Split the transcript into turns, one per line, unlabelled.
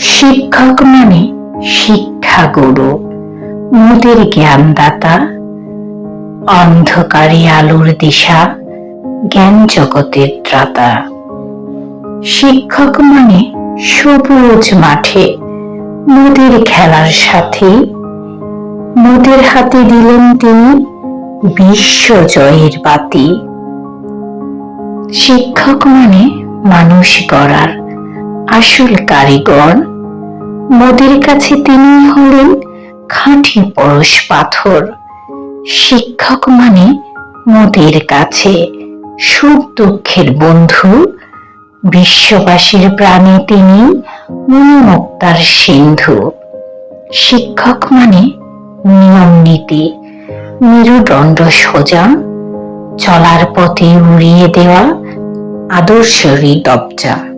শিক্ষক মানে শিক্ষা গুরু মোদের জ্ঞানদাতা, অন্ধকারে আলোর দিশা, জ্ঞান জগতের ত্রাতা। শিক্ষক মানে সবুজ মাঠে, মোদের খেলার সাথে। মোদের হাতে দিলেন তিনি বিশ্ব জয়ের বাতি। শিক্ষক মানে মানুষ গড়ার আসল কারিগর। মোদের কাছে তিনি হলেন খাঁটি পরশ পাথর। শিক্ষক মানে মোদের কাছে সুখ দুঃখের বন্ধু। বিশ্ববাসীর প্রাণে তিনি মনোমুক্তার সিন্ধু। শিক্ষক মানে নিয়ম নীতি, মেরুদণ্ড সোজা, চলার পথে উড়িয়ে দেওয়া আদর্শরই দবজা